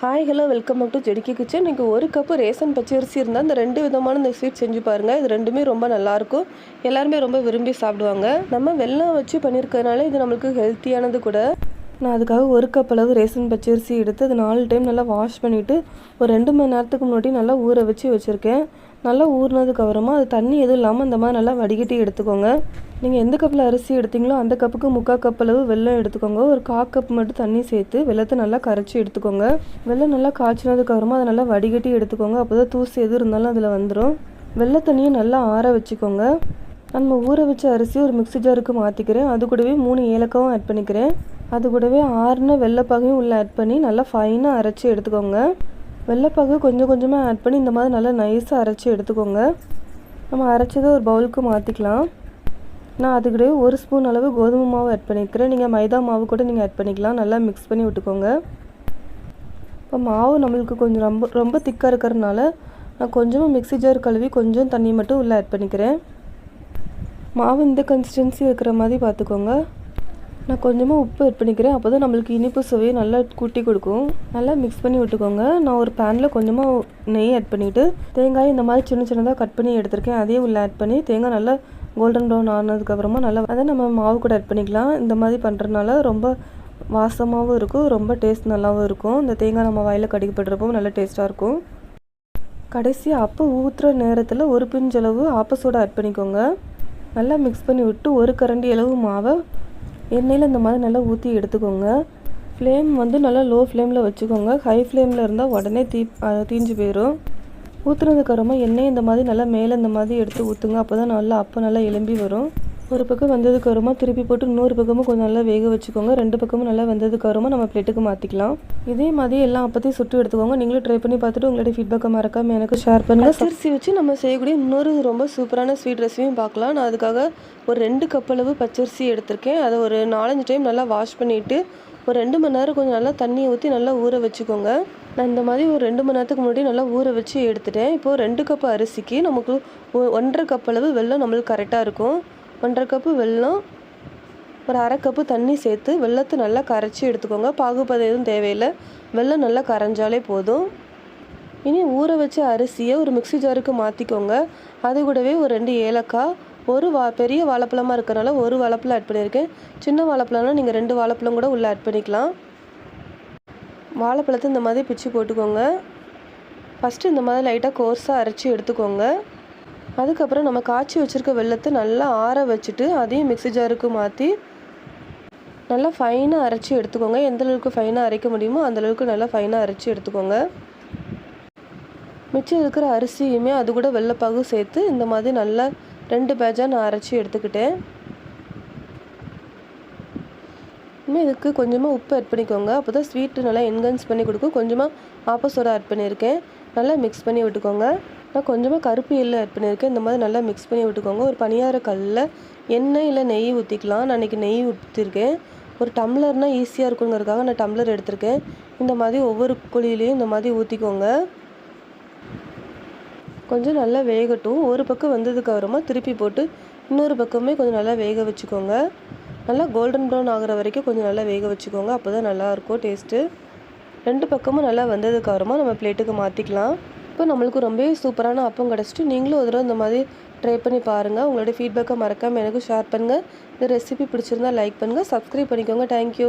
Hi hello welcome back to Jediki kitchen இன்றைக்கி ஒரு cup ration பச்சரிசி இருந்தால் இந்த ரெண்டு விதமான இந்த ஸ்வீட் செஞ்சு பாருங்கள் இது ரெண்டுமே ரொம்ப நல்லாயிருக்கும் எல்லாருமே ரொம்ப விரும்பி சாப்பிடுவாங்க. நம்ம வெள்ளம் வச்சு பண்ணியிருக்கறனால இது நம்மளுக்கு ஹெல்த்தியானது கூட. நான் அதுக்காக ஒரு கப் அளவு ரேசன் பச்சரிசி எடுத்து அது நாலு டைம் நல்லா வாஷ் பண்ணிவிட்டு ஒரு ரெண்டு மணி நேரத்துக்கு முன்னாடி நல்லா ஊற வச்சு வச்சுருக்கேன். நல்லா ஊறினதுக்கப்புறமா அது தண்ணி எதுவும் இல்லாமல் இந்த மாதிரி நல்லா வடிகட்டி எடுத்துக்கோங்க. நீங்கள் எந்த கப்பில் அரிசி எடுத்தீங்களோ அந்த கப்புக்கு முக்கால் கப் அளவு வெல்லம் எடுத்துக்கோங்க. ஒரு கா கப் மட்டும் தண்ணி சேர்த்து வெள்ளத்தை நல்லா கரைச்சி எடுத்துக்கோங்க. வெள்ளம் நல்லா காய்ச்சினதுக்கப்புறமா அதை நல்லா வடிகட்டி எடுத்துக்கோங்க. அப்போ தான் தூசி எது இருந்தாலும் அதில் வந்துடும் வெள்ளை தண்ணியை நல்லா ஆற வச்சுக்கோங்க. நம்ம ஊற வச்ச அரிசி ஒரு மிக்ஸி ஜாருக்கு மாற்றிக்கிறேன் அது கூடவே மூணு ஏலக்காவும் ஆட் பண்ணிக்கிறேன். அது கூடவே ஆறுன வெள்ளைப்பாகையும் உள்ளே ஆட் பண்ணி நல்லா ஃபைனாக அரைச்சி எடுத்துக்கோங்க. வெள்ளைப்பாகு கொஞ்சம் கொஞ்சமாக ஆட் பண்ணி இந்த மாதிரி நல்லா நைஸாக அரைச்சி எடுத்துக்கோங்க. நம்ம அரைச்சதை ஒரு பவுலுக்கு மாற்றிக்கலாம் நான் அதுக்கிடையே ஒரு ஸ்பூன் அளவு கோதுமை மாவு ஆட் பண்ணிக்கிறேன். நீங்கள் மைதா மாவு கூட நீங்கள் ஆட் பண்ணிக்கலாம். நல்லா மிக்ஸ் பண்ணி விட்டுக்கோங்க. இப்போ மாவு நம்மளுக்கு கொஞ்சம் ரொம்ப ரொம்ப திக்காக இருக்கிறதுனால நான் கொஞ்சமாக மிக்ஸி ஜார் கழுவி கொஞ்சம் தண்ணி மட்டும் உள்ளே ஆட் பண்ணிக்கிறேன். மாவு இந்த கன்சிஸ்டன்சி இருக்கிற மாதிரி பார்த்துக்கோங்க. நான் கொஞ்சமாக உப்பு ஆட் பண்ணிக்கிறேன். அப்போ தான் நம்மளுக்கு இனிப்பு சுவையை நல்லா கூட்டி கொடுக்கும். நல்லா மிக்ஸ் பண்ணி விட்டுக்கோங்க. நான் ஒரு பேனில் கொஞ்சமாக நெய் ஆட் பண்ணிவிட்டு தேங்காய் இந்த மாதிரி சின்ன சின்னதாக கட் பண்ணி எடுத்திருக்கேன். அதையும் உள்ள ஆட் பண்ணி தேங்காய் நல்லா கோல்டன் ப்ரௌன் ஆனதுக்கப்புறமா நல்லா அதை நம்ம மாவு கூட ஆட் பண்ணிக்கலாம். இந்த மாதிரி பண்ணுறதுனால ரொம்ப வாசமாகவும் இருக்கும். ரொம்ப டேஸ்ட் நல்லாவும் இருக்கும். இந்த தேங்காய் நம்ம வாயில் கடிக்கப்படுறப்போ நல்லா டேஸ்ட்டாக இருக்கும். கடைசியாக அப்போ ஊற்றுற நேரத்தில் ஒரு பிஞ்சளவு ஆப்ப சோடா ஆட் பண்ணிக்கோங்க. நல்லா மிக்ஸ் பண்ணி விட்டு ஒரு கரண்டி அளவு மாவை எண்ணெயில் இந்த மாதிரி நல்லா ஊற்றி எடுத்துக்கோங்க. ஃப்ளேம் வந்து நல்லா லோ ஃப்ளேமில் வச்சுக்கோங்க ஹை ஃப்ளேமில் இருந்தால் உடனே தீ தீஞ்சு போயிடும் ஊற்றுனதுக்கு அப்புறமா எண்ணெய் இந்த மாதிரி நல்லா மேலே இந்த மாதிரி எடுத்து ஊற்றுங்க அப்போ தான் நல்லா அப்போ நல்லா எலும்பி வரும். ஒரு பக்கம் வந்ததுக்கு அப்புறமா திருப்பி போட்டு இன்னொரு பக்கமும் கொஞ்சம் நல்லா வேக வச்சுக்கோங்க. ரெண்டு பக்கமும் நல்லா வந்ததுக்கு அப்புறமா நம்ம பிளேட்டுக்கு மாற்றிக்கலாம் இதே மாதிரி எல்லாம் அப்போத்தையும் சுட்டு எடுத்துக்கோங்க. நீங்களும் ட்ரை பண்ணி பார்த்துட்டு உங்களுடைய ஃபீட்பேக்கை மறக்காமல் எனக்கு ஷேர் பண்ணுங்கள் சிரிசி வச்சு நம்ம செய்யக்கூடிய இன்னொரு ரொம்ப சூப்பரான ஸ்வீட் ரெசிபியும் பார்க்கலாம். நான் அதுக்காக ஒரு ரெண்டு கப் அளவு பச்சரிசி எடுத்திருக்கேன். அதை ஒரு நாலஞ்சு டைம் நல்லா வாஷ் பண்ணிவிட்டு ஒரு ரெண்டு மணி நேரம் கொஞ்சம் நல்லா தண்ணியை ஊற்றி நல்லா ஊற வச்சுக்கோங்க. நான் இந்த மாதிரி ஒரு ரெண்டு மணி நேரத்துக்கு முன்னாடி நல்லா ஊற வச்சு எடுத்துட்டேன். இப்போது ரெண்டு கப் அரிசிக்கு நமக்கு ஒன்றரை கப் அளவு வெள்ளம் நம்மளுக்கு கரெக்டாக இருக்கும். ஒன்றரை கப்பு வெல்லம் ஒரு அரை கப்பு தண்ணி சேர்த்து வெள்ளத்தை நல்லா கரைச்சி எடுத்துக்கோங்க. பாகுபதம் எதுவும் தேவையில்லை. வெள்ளம் நல்லா கரைஞ்சாலே போதும். இனி ஊற வச்ச அரிசியை ஒரு மிக்ஸி ஜாருக்கு மாற்றிக்கோங்க அது கூடவே ஒரு ரெண்டு ஏலக்காய் ஒரு வா பெரிய வாழைப்பழமாக இருக்கிறனால ஒரு வாழைப்பழம் ஆட் பண்ணியிருக்கேன். சின்ன வாழைப்பழம்னா நீங்கள் ரெண்டு வாழைப்பழம் கூட உள்ளே ஆட் பண்ணிக்கலாம். வாழைப்பழத்தை இந்த மாதிரி பிச்சு போட்டுக்கோங்க. ஃபஸ்ட்டு இந்த மாதிரி லைட்டாக கோர்ஸாக அரைச்சி எடுத்துக்கோங்க. அதுக்கப்புறம் நம்ம காய்ச்சி வச்சுருக்க வெள்ளத்தை நல்லா ஆற வச்சுட்டு அதையும் மிக்சி ஜாருக்கு மாற்றி நல்லா ஃபைனாக அரைச்சி எடுத்துக்கோங்க. எந்த அளவுக்கு ஃபைனாக அரைக்க முடியுமோ அந்தளவுக்கு நல்லா ஃபைனாக அரைச்சி எடுத்துக்கோங்க. மிச்சம் இருக்கிற அரிசியுமே அது கூட வெள்ளைப்பாகு சேர்த்து இந்த மாதிரி நல்லா ரெண்டு பேஜாக நான் அரைச்சி எடுத்துக்கிட்டேன். இனிமேல் இதுக்கு கொஞ்சமாக உப்பு ஆட் பண்ணிக்கோங்க. அப்போ தான் ஸ்வீட்டு நல்லா என்கன்ஸ் பண்ணி கொடுக்கும். கொஞ்சமாக ஆப்போசோடா ஆட் பண்ணியிருக்கேன். நல்லா மிக்ஸ் பண்ணி விட்டுக்கோங்க. நான் கொஞ்சமாக கருப்பு எள்ளு ஆட் பண்ணியிருக்கேன். இந்த மாதிரி நல்லா மிக்ஸ் பண்ணி விட்டுக்கோங்க. ஒரு பனியார கல்லில் எண்ணெய் இல்லை நெய் ஊற்றிக்கலாம் நான் இன்றைக்கி நெய் ஊற்றிருக்கேன் ஒரு டம்ளர்னால் ஈஸியாக இருக்குங்கிறதுக்காக நான் டம்ளர் எடுத்திருக்கேன். இந்த மாதிரி ஒவ்வொரு குழியிலையும் இந்த மாதிரி ஊற்றிக்கோங்க கொஞ்சம் நல்லா வேகட்டும். ஒரு பக்கம் வந்ததுக்கு அப்புறமா திருப்பி போட்டு இன்னொரு பக்கமே கொஞ்சம் நல்லா வேக வச்சுக்கோங்க. நல்லா கோல்டன் ப்ரௌன் ஆகிற வரைக்கும் கொஞ்சம் நல்லா வேக வச்சுக்கோங்க. அப்போ தான் நல்லாயிருக்கும் டேஸ்ட்டு ரெண்டு பக்கமும் நல்லா வந்ததுக்கு அப்புறமா நம்ம பிளேட்டுக்கு மாற்றிக்கலாம் இப்போ நம்மளுக்கு ரொம்பவே சூப்பரான அப்பம் கிடச்சிட்டு நீங்களும் ஒரு தடவை இந்த மாதிரி ட்ரை பண்ணி பாருங்கள் உங்களோட ஃபீட்பேக்கை மறக்காமல் எனக்கு ஷேர் பண்ணுங்கள் இந்த ரெசிபி பிடிச்சிருந்தா லைக் பண்ணுங்கள் சப்ஸ்கிரைப் பண்ணிக்கோங்க. தேங்க்யூ